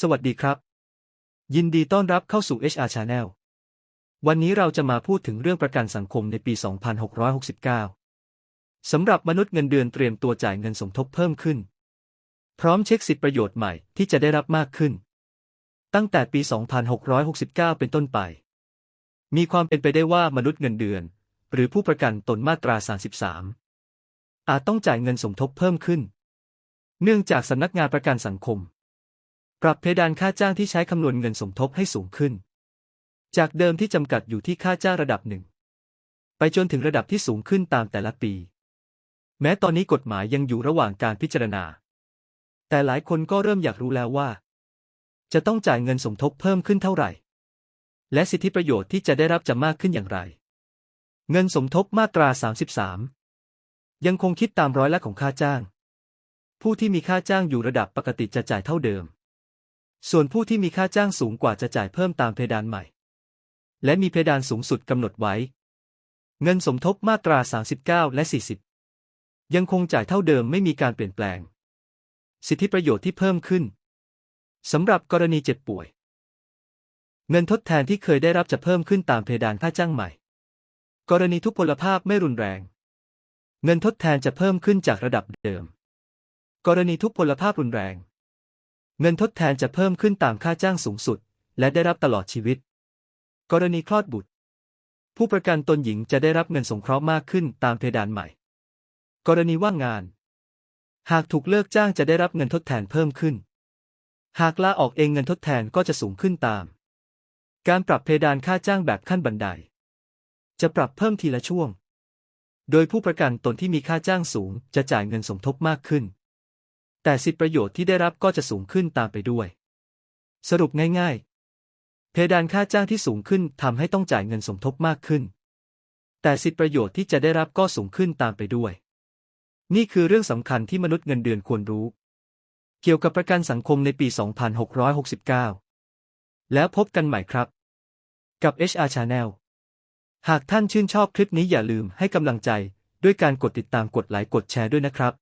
สวัสดีครับ ยินดีต้อนรับเข้าสู่ HR Channel วันนี้เราจะมาพูดถึงเรื่องประกันสังคมในปี 2669 สำหรับมนุษย์เงินเดือนเตรียมตัวจ่ายเงินสมทบเพิ่มขึ้น พร้อมเช็คสิทธิประโยชน์ใหม่ที่จะได้รับมากขึ้น ตั้งแต่ปี 2669 เป็นต้นไป มีความเป็นไปได้ว่ามนุษย์เงินเดือน หรือผู้ประกันตนมาตรา 33 อาจต้องจ่ายเงินสมทบเพิ่มขึ้น เนื่องจากสำนักงานประกันสังคม ปรับเพดานค่าจ้างที่ใช้คำนวณเงินสมทบให้สูงขึ้น จากเดิมที่จำกัดอยู่ที่ค่าจ้างระดับหนึ่ง ไปจนถึงระดับที่สูงขึ้นตามแต่ละปี แม้ตอนนี้กฎหมายยังอยู่ระหว่างการพิจารณา แต่หลายคนก็เริ่มอยากรู้แล้วว่า จะต้องจ่ายเงินสมทบเพิ่มขึ้นเท่าไหร่ และสิทธิประโยชน์ที่จะได้รับจะมากขึ้นอย่างไร เงินสมทบมาตรา 33 ยังคงคิดตามร้อยละของค่าจ้าง ผู้ที่มีค่าจ้างอยู่ระดับปกติจะจ่ายเท่าเดิม ส่วนผู้ที่มีค่าจ้างสูงกว่าจะจ่ายเพิ่มตามเพดานใหม่ และมีเพดานสูงสุดกำหนดไว้ เงินสมทบมาตรา 39 และ 40 ยังคงจ่ายเท่าเดิมไม่มีการเปลี่ยนแปลง สิทธิประโยชน์ที่เพิ่มขึ้นสำหรับกรณีเจ็บป่วย เงินทดแทนที่เคยได้รับจะเพิ่มขึ้นตามเพดานค่าจ้างใหม่ กรณีทุพพลภาพไม่รุนแรง เงินทดแทนจะเพิ่มขึ้นจากระดับเดิม กรณีทุพพลภาพรุนแรง เงินทดแทนจะเพิ่มขึ้นตามค่าจ้างสูงสุด และได้รับตลอดชีวิต กรณีคลอดบุตร ผู้ประกันตนหญิงจะได้รับเงินสงเคราะห์มากขึ้นตามเพดานใหม่ กรณีว่างงาน หากถูกเลิกจ้างจะได้รับเงินทดแทนเพิ่มขึ้น หากลาออกเองเงินทดแทนก็จะสูงขึ้นตาม การปรับเพดานค่าจ้างแบบขั้นบันได จะปรับเพิ่มทีละช่วง โดยผู้ประกันตนที่มีค่าจ้างสูงจะจ่ายเงินสมทบมากขึ้น แต่สิทธิประโยชน์ที่ได้รับก็จะสูงขึ้นตามไปด้วย สรุปง่ายๆ เพดานค่าจ้างที่สูงขึ้นทำให้ต้องจ่ายเงินสมทบมากขึ้น แต่สิทธิประโยชน์ที่จะได้รับก็สูงขึ้นตามไปด้วย นี่คือเรื่องสำคัญที่มนุษย์เงินเดือนควรรู้ เกี่ยวกับประกันสังคมในปี 2669 แล้วพบกันใหม่ครับ กับ HR Channel หากท่านชื่นชอบคลิปนี้อย่าลืมให้กำลังใจด้วยการกดติดตามกดไลค์กดแชร์ด้วยนะครับ